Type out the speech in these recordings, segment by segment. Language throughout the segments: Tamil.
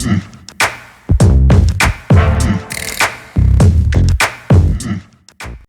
Mm-hmm.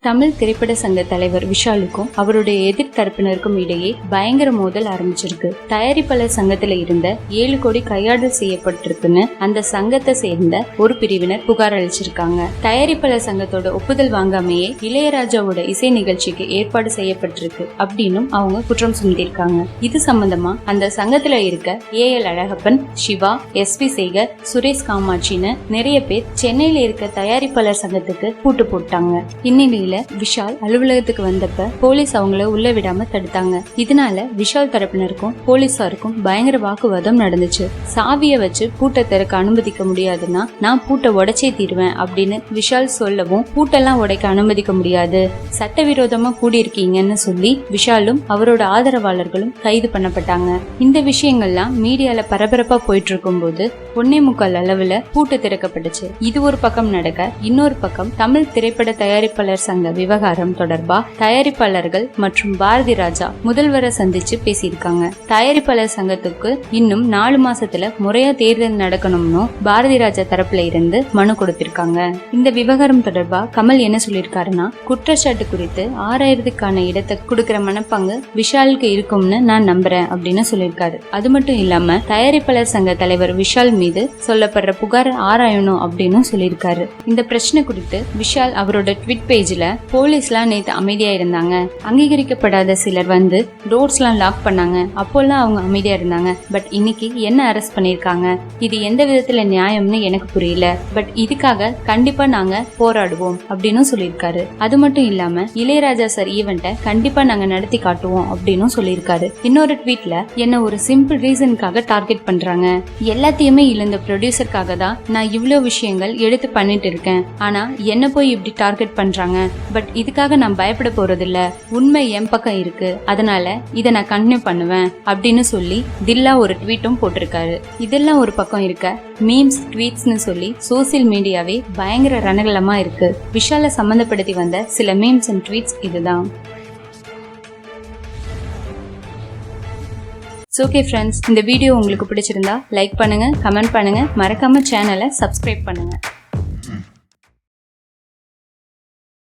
தமிழ் திரைப்பட சங்க தலைவர் விஷாலுக்கும் அவருடைய எதிர்த்தரப்பினருக்கும் இடையே பயங்கர மோதல் ஆரம்பிச்சிருக்கு. தயாரிப்பாளர் சங்கத்துல இருந்த ஏழு கோடி கையாடல் செய்யப்பட்டிருக்குன்னு அந்த சங்கத்தை சேர்ந்த ஒரு பிரிவினர் புகார் அளிச்சிருக்காங்க. தயாரிப்பாளர் சங்கத்தோட ஒப்புதல் வாங்காமையே இளையராஜாவோட இசை நிகழ்ச்சிக்கு ஏற்பாடு செய்யப்பட்டிருக்கு அப்படின்னும் அவங்க குற்றம் சுமத்திருக்காங்க இது சம்பந்தமா அந்த சங்கத்துல இருக்க A L Alagappan Siva S P Sekar Suresh காமாட்சின்னு நிறைய பேர் சென்னையில இருக்க தயாரிப்பாளர் சங்கத்துக்கு கூட்டு போட்டாங்க. இந்நிலையில் விஷால் அலுவலகத்துக்கு வந்தப்ப போலீஸ் அவங்கள உள்ள விடாம தடுத்தாங்க. இதனால விஷால் தரப்பினருக்கும் போலீஸாருக்கும் பயங்கர வாக்குவாதம் நடந்துச்சு. சாவிய வச்சு பூட்டை திறக்க அனுமதிக்க முடியாதுன்னா நான் பூட்டை உடைச்சே தீருவேன் அப்படின்னு விஷால் சொல்லவும் பூட்டெல்லாம் உடைக்க அனுமதிக்க முடியாது. சட்டவிரோதமா கூடியிருக்கீங்கன்னு சொல்லி விஷாலும் அவரோட ஆதரவாளர்களும் கைது பண்ணப்பட்டாங்க. இந்த விஷயங்கள்லாம் மீடியால பரபரப்பா போயிட்டு இருக்கும் போது ஒன்னே முக்கால் அளவுல பூட்டு திறக்கப்பட்டுச்சு. இது ஒரு பக்கம் நடக்க இன்னொரு பக்கம் தமிழ் திரைப்பட தயாரிப்பாளர் சங்க விவகாரம் தொடர்பா தயாரிப்பாளர்கள் மற்றும் பாரதி ராஜா முதல்வரை சந்திச்சு பேசியிருக்காங்க. தயாரிப்பாளர் சங்கத்துக்கு இன்னும் நாலு மாசத்துல முறையா தேர்தல் நடக்கணும்னு பாரதி ராஜா தரப்புல இருந்து மனு கொடுத்திருக்காங்க. இந்த விவகாரம் தொடர்பா கமல் என்ன சொல்லியிருக்காருன்னா குற்றச்சாட்டு குறித்து ஆறாயிரத்துக்கான இடத்தை கொடுக்கிற மனப்பாங்கு விஷாலுக்கு இருக்கும்னு நான் நம்புறேன் அப்படின்னு சொல்லியிருக்காரு. அது மட்டும் இல்லாம தயாரிப்பாளர் சங்க தலைவர் விஷால் மீது சொல்லப்படுற புகார் ஆராயணும் அப்படின்னு சொல்லியிருக்காரு. இந்த பிரச்சனை குறித்து விஷால் அவரோட ட்விட் பேஜ்ல போலீஸ்லாம் நேற்று அமைதியா இருந்தாங்க. அங்கீகரிக்கப்படாத சிலர் வந்து டோர்ஸ்லாம் லாக் பண்ணாங்க. அப்போல்லாம் அவங்க அமைதியா இருந்தாங்க. பட் இன்னைக்கு என்ன அரெஸ்ட் பண்ணிருக்காங்க? இது எந்த விதத்துல நியாயம்னு எனக்கு புரியல. பட் இதுக்காக கண்டிப்பா நாங்க போராடுவோம் அப்படின்னு சொல்லியிருக்காரு. அது மட்டும் இல்லாம இளையராஜா சார் ஈவெண்ட்டை கண்டிப்பா நாங்க நடத்தி காட்டுவோம் அப்படின்னு சொல்லியிருக்காரு. இன்னொரு ட்வீட்ல என்ன ஒரு சிம்பிள் ரீசனுக்காக டார்கெட் பண்றாங்க. எல்லாத்தையுமே இழந்த ப்ரொடியூசருக்காக தான் நான் இவ்வளோ விஷயங்கள் எடுத்து பண்ணிட்டு இருக்கேன். ஆனா என்ன போய் இப்படி டார்கெட் பண்றாங்க? பட் இதுக்காக நான் பயப்பட போறதில்ல. உண்மை என் பக்கம் இருக்கு. அதனால இதை நான் கண்டினியூ பண்ணுவேன் அப்படின்னு சொல்லி தில்லா ஒரு ட்வீட்டும் போட்டிருக்காரு. இதெல்லாம் ஒரு பக்கம் இருக்க மீம்ஸ் ட்வீட்ஸ்னு சொல்லி சோசியல் மீடியாவே பயங்கர ரணகலமா இருக்கு. விஷால சம்பந்தப்படுத்தி வந்த சில மீம்ஸ் அண்ட் ட்வீட்ஸ் இதுதான். ஓகே ஃப்ரெண்ட்ஸ் இந்த வீடியோ உங்களுக்கு பிடிச்சிருந்தா லைக் பண்ணுங்க கமெண்ட் பண்ணுங்க. மறக்காம சேனலை சப்ஸ்கிரைப் பண்ணுங்க.